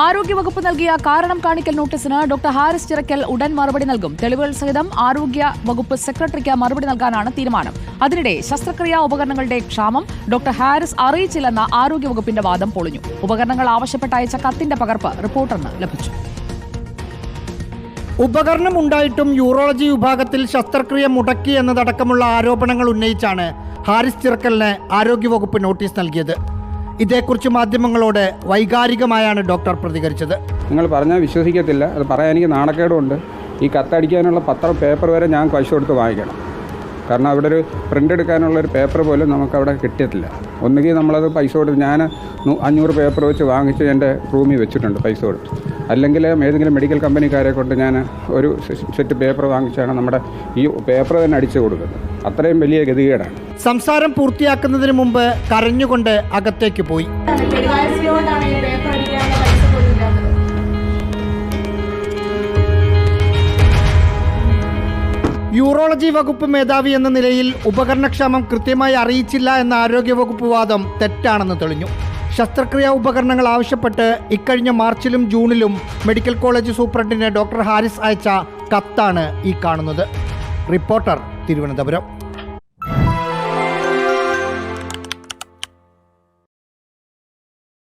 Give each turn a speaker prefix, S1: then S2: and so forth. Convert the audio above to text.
S1: ആരോഗ്യവകുപ്പ് നൽകിയ കാരണം കാണിക്കൽ നോട്ടീസിന് ഡോക്ടർ ഹാരിസ് ചിറക്കൽ ഉടൻ മറുപടി നൽകും. തെളിവുകൾ സഹിതം ആരോഗ്യ വകുപ്പ് സെക്രട്ടറിക്ക് മറുപടി നൽകാനാണ് തീരുമാനം. അതിനിടെ ശസ്ത്രക്രിയാ ഉപകരണങ്ങളുടെ ക്ഷാമം ഡോക്ടർ ഹാരിസ് അറിയിച്ചില്ലെന്ന ആരോഗ്യവകുപ്പിന്റെ വാദം പൊളിഞ്ഞു. ഉപകരണങ്ങൾ ആവശ്യപ്പെട്ടയച്ച കത്തിന്റെ പകർപ്പ് റിപ്പോർട്ടറിന് ലഭിച്ചു.
S2: ഉപകരണം ഉണ്ടായിട്ടും യൂറോളജി വിഭാഗത്തിൽ ശസ്ത്രക്രിയ മുടക്കി എന്നതടക്കമുള്ള ആരോപണങ്ങൾ ഉന്നയിച്ചാണ് ഹാരിസ് ചിറക്കലിന് ആരോഗ്യവകുപ്പ് നോട്ടീസ് നൽകിയത്. ഇതേക്കുറിച്ച് മാധ്യമങ്ങളോട് വൈകാരികമായാണ് ഡോക്ടർ പ്രതികരിച്ചത്.
S3: നിങ്ങൾ പറഞ്ഞാൽ വിശ്വസിക്കത്തില്ല. അത് പറയാൻ എനിക്ക് നാണക്കേടുമുണ്ട് ഈ കത്തടിക്കാനുള്ള പത്രം പേപ്പർ വരെ ഞാൻ പൈസ കൊടുത്ത് വാങ്ങിക്കണം കാരണം അവിടെ ഒരു പ്രിന്റ് എടുക്കാനുള്ള ഒരു പേപ്പർ പോലും നമുക്ക് അവിടെ കിട്ടിയിട്ടില്ല. ഒന്നുകിൽ നമ്മളത് പൈസ കൊടുത്ത് ഞാൻ അഞ്ഞൂറ് പേപ്പർ വെച്ച് വാങ്ങിച്ച് എന്റെ റൂമിൽ വെച്ചിട്ടുണ്ട് പൈസ കൊടുത്ത്. അല്ലെങ്കിൽ ഏതെങ്കിലും മെഡിക്കൽ കമ്പനിക്കാരെ കൊണ്ട് ഞാൻ ഒരു സെറ്റ് പേപ്പർ വാങ്ങിച്ചാണ് നമ്മുടെ ഈ പേപ്പർ തന്നെ അടിച്ചു കൊടുക്കുന്നത്. അത്രയും വലിയ ഗതികേടാണ്.
S2: സംസാരം പൂർത്തിയാക്കുന്നതിന് മുമ്പ് കരഞ്ഞുകൊണ്ട് അകത്തേക്ക് പോയി. യൂറോളജി വകുപ്പ് മേധാവി എന്ന നിലയിൽ ഉപകരണക്ഷാമം കൃത്യമായി അറിയിച്ചില്ല എന്ന ആരോഗ്യവകുപ്പ് വാദം തെറ്റാണെന്ന് തെളിഞ്ഞു. ശസ്ത്രക്രിയാ ഉപകരണങ്ങൾ ആവശ്യപ്പെട്ട് ഇക്കഴിഞ്ഞ മാർച്ചിലും ജൂണിലും മെഡിക്കൽ കോളേജ് സൂപ്രണ്ടിന് ഡോക്ടർ ഹാരിസ് അയച്ച കത്താണ് ഈ കാണുന്നത്. റിപ്പോർട്ടർ തിരുവനന്തപുരം.